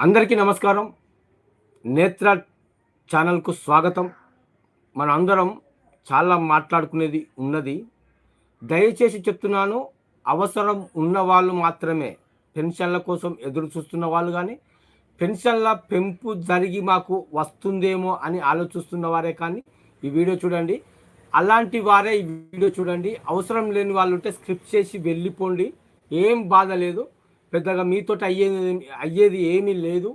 అందరికీ నమస్కారం. నేత్ర ఛానల్కు స్వాగతం. మన అందరం చాలా మాట్లాడుకునేది ఉన్నది. దయచేసి చెప్తున్నాను అవసరం ఉన్న వాళ్ళు మాత్రమే పెన్షన్ల కోసం ఎదురు చూస్తున్న వాళ్ళు కానీ పెన్షన్ల పెంపు జరిగి మాకు వస్తుందేమో అని ఆలోచిస్తున్న వారే కానీ ఈ వీడియో చూడండి. అలాంటి వారే ఈ వీడియో చూడండి. అవసరం లేని వాళ్ళు ఉంటే స్క్రిప్ట్ చేసి వెళ్ళిపోండి. ఏం బాధ లేదు. పెద్దగా మీతో అయ్యేది అయ్యేది ఏమీ లేదు.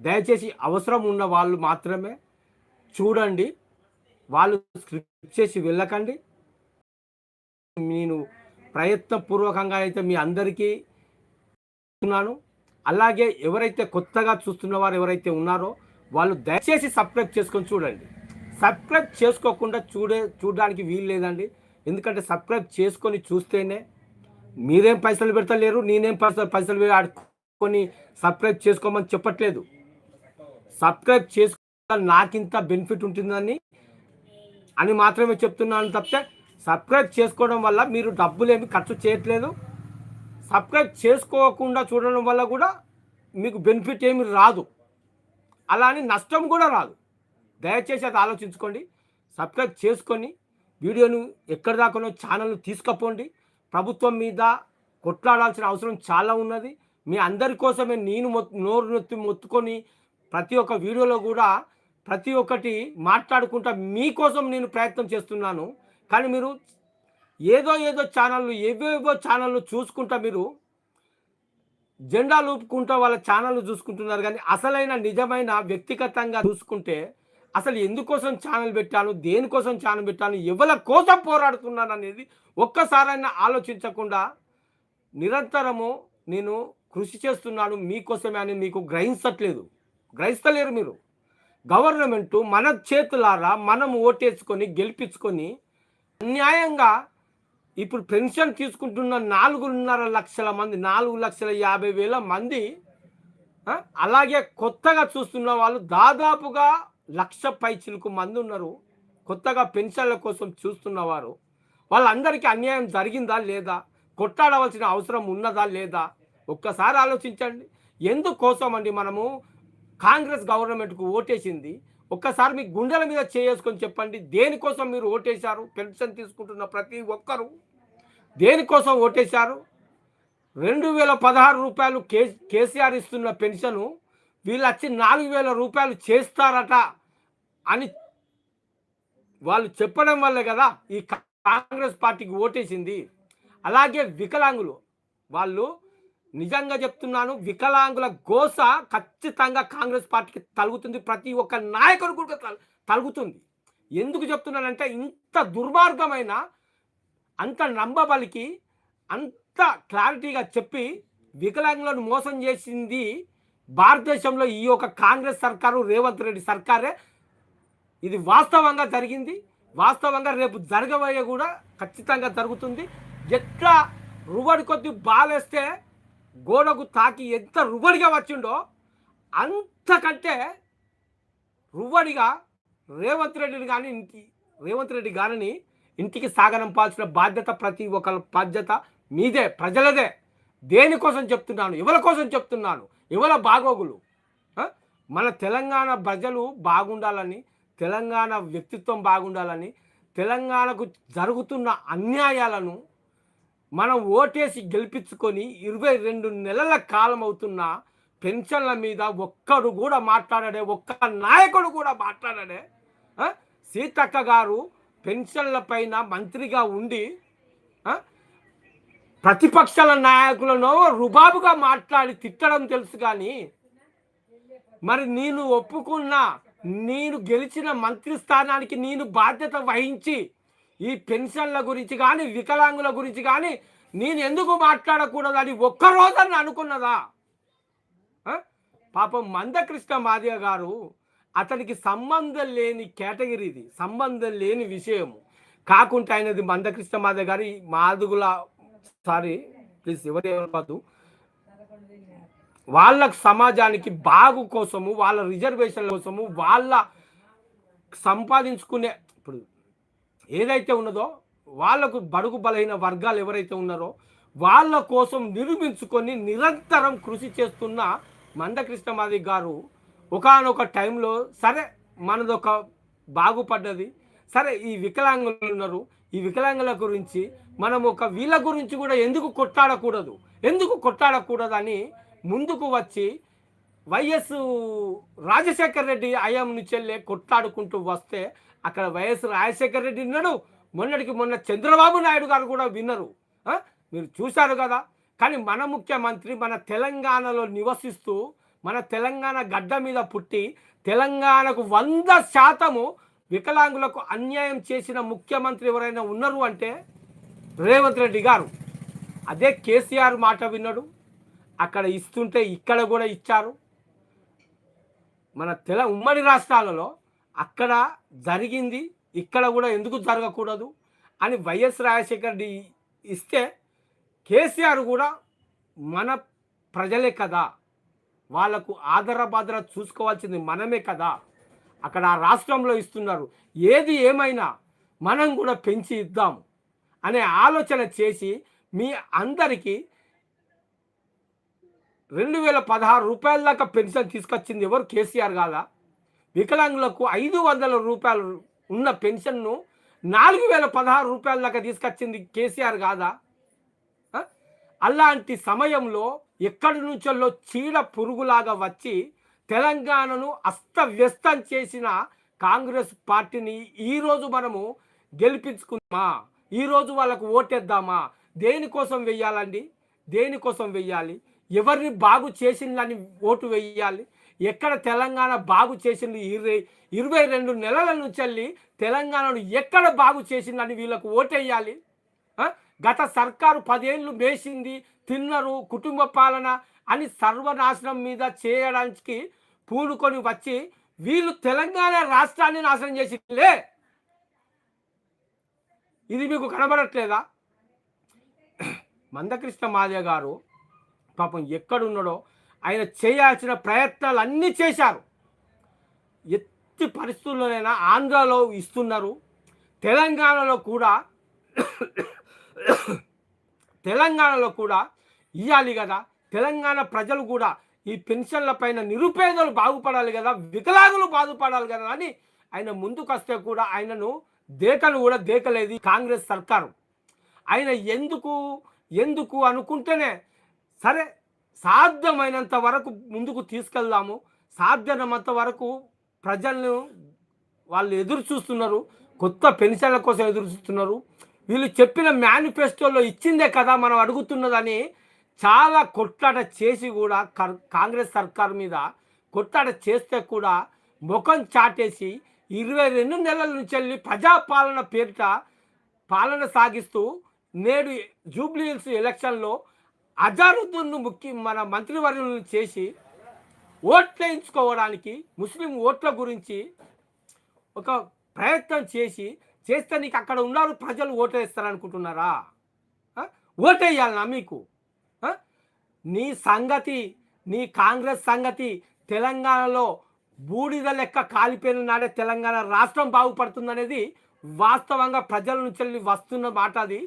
దయచేసి అవసరం ఉన్న వాళ్ళు మాత్రమే చూడండి. వాళ్ళు స్క్రిప్ట్ చేసి వెళ్ళకండి. నేను ప్రయత్నపూర్వకంగా అయితే మీ అందరికీ చెప్తున్నాను. అలాగే ఎవరైతే కొత్తగా చూస్తున్న వారు ఎవరైతే ఉన్నారో వాళ్ళు దయచేసి సబ్స్క్రైబ్ చేసుకొని చూడండి. సబ్స్క్రైబ్ చేసుకోకుండా చూడే చూడడానికి వీలు లేదండి. ఎందుకంటే సబ్స్క్రైబ్ చేసుకొని చూస్తేనే మీరేం పైసలు పెడతలేరు నేనేం పైసలు పైసలు ఆడుకొని సబ్స్క్రైబ్ చేసుకోమని చెప్పట్లేదు. సబ్స్క్రైబ్ చేసుకో నాకింత బెనిఫిట్ ఉంటుందని అని మాత్రమే చెప్తున్నాను తప్పితే సబ్స్క్రైబ్ చేసుకోవడం వల్ల మీరు డబ్బులు ఏమి ఖర్చు చేయట్లేదు. సబ్స్క్రైబ్ చేసుకోకుండా చూడడం వల్ల కూడా మీకు బెనిఫిట్ ఏమి రాదు. అలా అని నష్టం కూడా రాదు. దయచేసి అది ఆలోచించుకోండి. సబ్స్క్రైబ్ చేసుకొని వీడియోను ఎక్కడి దాకానో ఛానల్ను తీసుకపోండి. ప్రభుత్వం మీద కొట్లాడాల్సిన అవసరం చాలా ఉన్నది. మీ అందరి కోసమే నేను నోరు నొత్తి మొత్తుకొని ప్రతి ఒక్క వీడియోలో కూడా ప్రతి ఒక్కటి మాట్లాడుకుంటా మీకోసం నేను ప్రయత్నం చేస్తున్నాను. కానీ మీరు ఏదో ఏదో ఛానళ్ళు ఏవేవో ఛానళ్ళు చూసుకుంటా మీరు జెండాలు ఊపుకుంటా వాళ్ళ ఛానళ్ళు చూసుకుంటున్నారు. కానీ అసలైన నిజమైన వ్యక్తిగతంగా చూసుకుంటే అసలు ఎందుకోసం ఛానల్ పెట్టాను? దేనికోసం ఛానల్ పెట్టాను? ఎవరి కోసం పోరాడుతున్నాను అనేది ఒక్కసారైనా ఆలోచించకుండా నిరంతరము నేను కృషి చేస్తున్నాను మీకోసమే అని మీకు గ్రహించట్లేదు. గ్రహిస్తలేరు మీరు. గవర్నమెంట్ మన చేతులారా మనం ఓటేసుకొని గెలిపించుకొని అన్యాయంగా ఇప్పుడు పెన్షన్ తీసుకుంటున్న నాలుగున్నర లక్షల మంది నాలుగు లక్షల యాభై వేల మంది అలాగే కొత్తగా చూస్తున్న వాళ్ళు దాదాపుగా లక్ష పైచులకు మంది ఉన్నారు కొత్తగా పెన్షన్ల కోసం చూస్తున్నవారు వాళ్ళందరికీ అన్యాయం జరిగిందా లేదా? కొట్టాడవలసిన అవసరం ఉన్నదా లేదా? ఒక్కసారి ఆలోచించండి. ఎందుకోసం అండి మనము కాంగ్రెస్ గవర్నమెంట్కు ఓటేసింది? ఒక్కసారి మీ గుండెల మీద చేసుకొని చెప్పండి. దేనికోసం మీరు ఓటేశారు? పెన్షన్ తీసుకుంటున్న ప్రతి ఒక్కరు దేనికోసం ఓటేశారు? రెండు వేల పదహారు రూపాయలు కే కేసీఆర్ ఇస్తున్న పెన్షను వీళ్ళు వచ్చి నాలుగు వేల రూపాయలు చేస్తారట. అని వాళ్ళు చెప్పడం వల్లే కదా ఈ కాంగ్రెస్ పార్టీకి ఓటేసింది. అలాగే వికలాంగులు వాళ్ళు నిజంగా చెప్తున్నాను వికలాంగుల గోస ఖచ్చితంగా కాంగ్రెస్ పార్టీకి తలుగుతుంది. ప్రతి ఒక్క నాయకుడు కూడా తల- తలుగుతుంది. ఎందుకు చెప్తున్నానంటే ఇంత దుర్మార్గమైన అంత నమ్మబలికి అంత క్లారిటీగా చెప్పి వికలాంగులను మోసం చేసింది భారతదేశంలో ఈ యొక్క కాంగ్రెస్ సర్కారు రేవంత్ రెడ్డి సర్కారే. ఇది వాస్తవంగా జరిగింది. వాస్తవంగా రేపు జరగబోయే కూడా ఖచ్చితంగా జరుగుతుంది. ఎట్లా రువడి కొద్ది బాలేస్తే గోడకు తాకి ఎంత రువడిగా వచ్చిండో అంతకంటే రువ్వడిగా రేవంత్ రెడ్డిని కానీ ఇంటి రేవంత్ రెడ్డి గారిని ఇంటికి సాగనంపాల్సిన బాధ్యత ప్రతి ఒక్కరి బాధ్యత మీదే ప్రజలదే. దేనికోసం చెప్తున్నాను? ఎవరి కోసం చెప్తున్నాను? ఎవరి బాగోగులు? మన తెలంగాణ ప్రజలు బాగుండాలని తెలంగాణ వ్యక్తిత్వం బాగుండాలని తెలంగాణకు జరుగుతున్న అన్యాయాలను మనం ఓటేసి గెలిపించుకొని ఇరవై రెండు నెలల కాలం అవుతున్న పెన్షన్ల మీద ఒక్కడు కూడా మాట్లాడడే ఒక్క నాయకుడు కూడా మాట్లాడడే సీతక్క గారు పెన్షన్ల పైన మంత్రిగా ఉండి ప్రతిపక్షాల నాయకులను రుబాబుగా మాట్లాడి తిట్టడం తెలుసు కానీ మరి నేను ఒప్పుకున్న నేను గెలిచిన మంత్రి స్థానానికి నేను బాధ్యత వహించి ఈ పెన్షన్ల గురించి కానీ వికలాంగుల గురించి కానీ నేను ఎందుకు మాట్లాడకూడదని ఒక్కరోజని అనుకున్నదా? పాపం మందకృష్ణ మాదిగ గారు అతనికి సంబంధం లేని కేటగిరీ ఇది సంబంధం లేని విషయము. కాకుంటే ఆయనది మందకృష్ణ మాదిగ గారి మాదుగుల సారీ ప్లీజ్ ఎవరు వాళ్ళ సమాజానికి బాగు కోసము వాళ్ళ రిజర్వేషన్ల కోసము వాళ్ళ సంపాదించుకునే ఇప్పుడు ఏదైతే ఉన్నదో వాళ్ళకు బడుగు బలైన వర్గాలు ఎవరైతే ఉన్నారో వాళ్ళ కోసం నిర్మించుకొని నిరంతరం కృషి చేస్తున్న మందకృష్ణమాది గారు ఒకానొక టైంలో సరే మనదొక బాగుపడ్డది సరే ఈ వికలాంగులు ఉన్నారు ఈ వికలాంగుల గురించి మనం ఒక వీళ్ళ గురించి కూడా ఎందుకు కొట్టాడకూడదు ఎందుకు కొట్టాడకూడదని అని ముందుకు వచ్చి వైఎస్ రాజశేఖర్ రెడ్డి అయం నుంచి వెళ్ళే కొట్లాడుకుంటూ వస్తే అక్కడ వైఎస్ రాజశేఖర్ రెడ్డి విన్నాడు మొన్నటికి మొన్న చంద్రబాబు నాయుడు గారు కూడా విన్నరు. మీరు చూశారు కదా? కానీ మన ముఖ్యమంత్రి మన తెలంగాణలో నివసిస్తూ మన తెలంగాణ గడ్డ మీద పుట్టి తెలంగాణకు వంద శాతము వికలాంగులకు అన్యాయం చేసిన ముఖ్యమంత్రి ఎవరైనా ఉన్నారు అంటే రేవంత్ రెడ్డి గారు. అదే కేసీఆర్ మాట విన్నాడు. అక్కడ ఇస్తుంటే ఇక్కడ కూడా ఇచ్చారు. మన తెల ఉమ్మడి రాష్ట్రాలలో అక్కడ జరిగింది ఇక్కడ కూడా ఎందుకు జరగకూడదు అని వైఎస్ రాజశేఖర్ రెడ్డి ఇస్తే కేసీఆర్ కూడా మన ప్రజలే కదా వాళ్ళకు ఆదర బాధర చూసుకోవాల్సింది మనమే కదా అక్కడ ఆ రాష్ట్రంలో ఇస్తున్నారు. ఏది ఏమైనా మనం కూడా పెంచి ఇద్దాం అనే ఆలోచన చేసి మీ అందరికీ రెండు వేల పదహారు రూపాయల దాకా పెన్షన్ తీసుకొచ్చింది ఎవరు? కేసీఆర్ కాదా? వికలాంగులకు ఐదు వందల రూపాయలు ఉన్న పెన్షన్ను నాలుగు వేల పదహారు రూపాయల దాకా తీసుకొచ్చింది కేసీఆర్ కాదా? అలాంటి సమయంలో ఎక్కడి నుంచో చీడ పురుగులాగా వచ్చి తెలంగాణను అస్తవ్యస్తం చేసిన కాంగ్రెస్ పార్టీని ఈరోజు మనము గెలిపించుకుందామా? ఈరోజు వాళ్ళకు ఓటేద్దామా? దేనికోసం వెయ్యాలండి? దేనికోసం వెయ్యాలి? ఎవరిని బాగు చేసిందని ఓటు వేయాలి ఎక్కడ తెలంగాణ బాగు చేసింది? ఇరవై ఇరవై రెండు నెలల నుంచి వెళ్ళి తెలంగాణను ఎక్కడ బాగు చేసిందని వీళ్ళకు ఓటేయాలి గత సర్కారు పదేళ్ళు మేసింది తిన్నరు కుటుంబ పాలన అని సర్వనాశనం మీద చేయడానికి పూనుకొని వచ్చి వీళ్ళు తెలంగాణ రాష్ట్రాన్ని నాశనం చేసిందిలే. ఇది మీకు కనబడట్లేదా? మందకృష్ణ మాదే గారు పాపం ఎక్కడున్నాడో ఆయన చేయాల్సిన ప్రయత్నాలు అన్నీ చేశారు. ఎత్తి పరిస్థితుల్లోనైనా ఆంధ్రాలో ఇస్తున్నారు. తెలంగాణలో కూడా తెలంగాణలో కూడా ఇవ్వాలి కదా. తెలంగాణ ప్రజలు కూడా ఈ పెన్షన్ల పైన నిరుపేదలు బాగుపడాలి కదా. వికలాంగులు బాగుపడాలి కదా అని ఆయన ముందుకొస్తే కూడా ఆయనను దేకను కూడా దేకలేదు కాంగ్రెస్ సర్కారు. ఆయన ఎందుకు ఎందుకు అనుకుంటేనే సరే సాధ్యమైనంత వరకు ముందుకు తీసుకెళ్దాము. సాధ్యమైనంత వరకు ప్రజలను వాళ్ళు ఎదురు చూస్తున్నారు. కొత్త పెన్షన్ల కోసం ఎదురు చూస్తున్నారు. వీళ్ళు చెప్పిన మేనిఫెస్టోలో ఇచ్చిందే కదా మనం అడుగుతున్నదని చాలా కొట్లాట చేసి కూడా కాంగ్రెస్ సర్కార్ మీద కొట్లాట చేస్తే కూడా ముఖం చాటేసి ఇరవై రెండు నెలల నుంచి వెళ్ళి ప్రజాపాలన పేరిట పాలన సాగిస్తూ నేడు జూబ్లీహిల్స్ ఎలక్షన్లో అజారుద్దీన్ను ముఖ్య మన మంత్రివర్యులను చేసి ఓట్లేయించుకోవడానికి ముస్లిం ఓట్ల గురించి ఒక ప్రయత్నం చేసి చేస్తే నీకు అక్కడ ఉన్నారు ప్రజలు ఓటేస్తారనుకుంటున్నారా? ఓటేయాలనా మీకు? నీ సంగతి నీ కాంగ్రెస్ సంగతి తెలంగాణలో బూడిద లెక్క కాలిపోయిన నాడే తెలంగాణ రాష్ట్రం బాగుపడుతుందనేది వాస్తవంగా ప్రజల నుంచి వస్తున్న మాట అది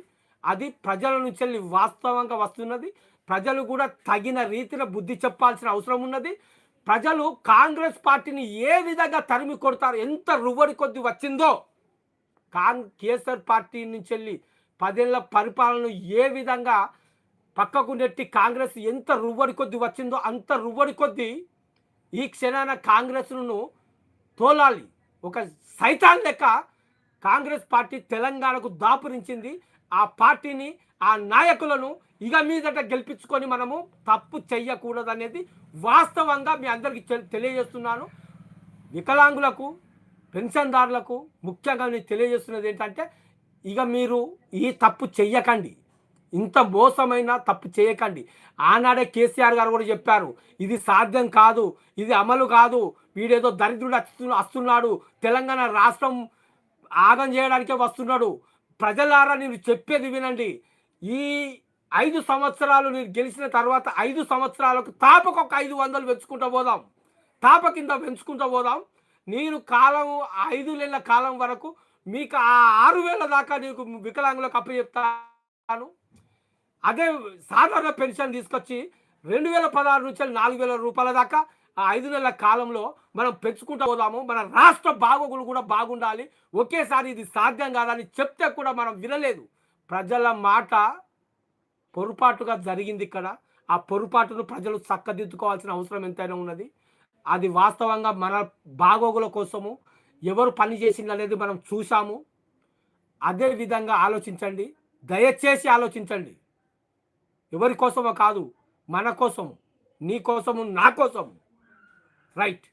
అది ప్రజల నుంచి వెళ్ళి వాస్తవంగా వస్తున్నది. ప్రజలు కూడా తగిన రీతిలో బుద్ధి చెప్పాల్సిన అవసరం ఉన్నది. ప్రజలు కాంగ్రెస్ పార్టీని ఏ విధంగా తరిమి కొడతారు ఎంత రువ్వడి కొద్ది వచ్చిందో కాంగ్ కేసర్ పార్టీ నుంచి వెళ్ళి పదేళ్ళ పరిపాలన ఏ విధంగా పక్కకు నెట్టి కాంగ్రెస్ ఎంత రువ్వడి కొద్ది వచ్చిందో అంత రువ్వడి కొద్ది ఈ క్షణాన కాంగ్రెస్ను తోలాలి. ఒక సైతాన్ లెక్క కాంగ్రెస్ పార్టీ తెలంగాణకు దాపురించింది. ఆ పార్టీని ఆ నాయకులను ఇక మీదట గెలిపించుకొని మనము తప్పు చెయ్యకూడదు అనేది వాస్తవంగా మీ అందరికీ తె- తెలియజేస్తున్నాను. వికలాంగులకు పెన్షన్దారులకు ముఖ్యంగా నేను తెలియజేస్తున్నది ఏంటంటే ఇక మీరు ఈ తప్పు చెయ్యకండి. ఇంత మోసమైన తప్పు చేయకండి ఆనాడే కేసీఆర్ గారు కూడా చెప్పారు ఇది సాధ్యం కాదు ఇది అమలు కాదు వీడేదో దరిద్రుడు వస్తున్నాడు తెలంగాణ రాష్ట్రం ఆగం చేయడానికే వస్తున్నాడు. ప్రజలారా నేను చెప్పేది వినండి. ఈ ఐదు సంవత్సరాలు నేను గెలిచిన తర్వాత ఐదు సంవత్సరాలకు తాపకు ఒక ఐదు వందలు పెంచుకుంటూ పోదాం. తాప కింద పెంచుకుంటూ పోదాం. నేను కాలం ఐదు నెలల కాలం వరకు మీకు ఆ ఆరు వేల దాకా నీకు వికలాంగులకు అప్పు చెప్తాను. అదే సాధారణ పెన్షన్ తీసుకొచ్చి రెండు వేల పదహారు నుంచి నాలుగు వేల రూపాయల దాకా ఆ ఐదు నెలల కాలంలో మనం పెంచుకుంటూ పోదాము. మన రాష్ట్ర బాగోగులు కూడా బాగుండాలి. ఒకేసారి ఇది సాధ్యం కాదని చెప్తే కూడా మనం వినలేదు. ప్రజల మాట పొరపాటుగా జరిగింది ఇక్కడ. ఆ పొరపాటును ప్రజలు చక్కదిద్దుకోవాల్సిన అవసరం ఎంతైనా ఉన్నది. అది వాస్తవంగా మన బాగోగుల కోసము ఎవరు పని చేసింది అనేది మనం చూసాము అదే విధంగా ఆలోచించండి. దయచేసి ఆలోచించండి. ఎవరి కోసమో కాదు మన కోసము నీ కోసము నా కోసము. రైట్.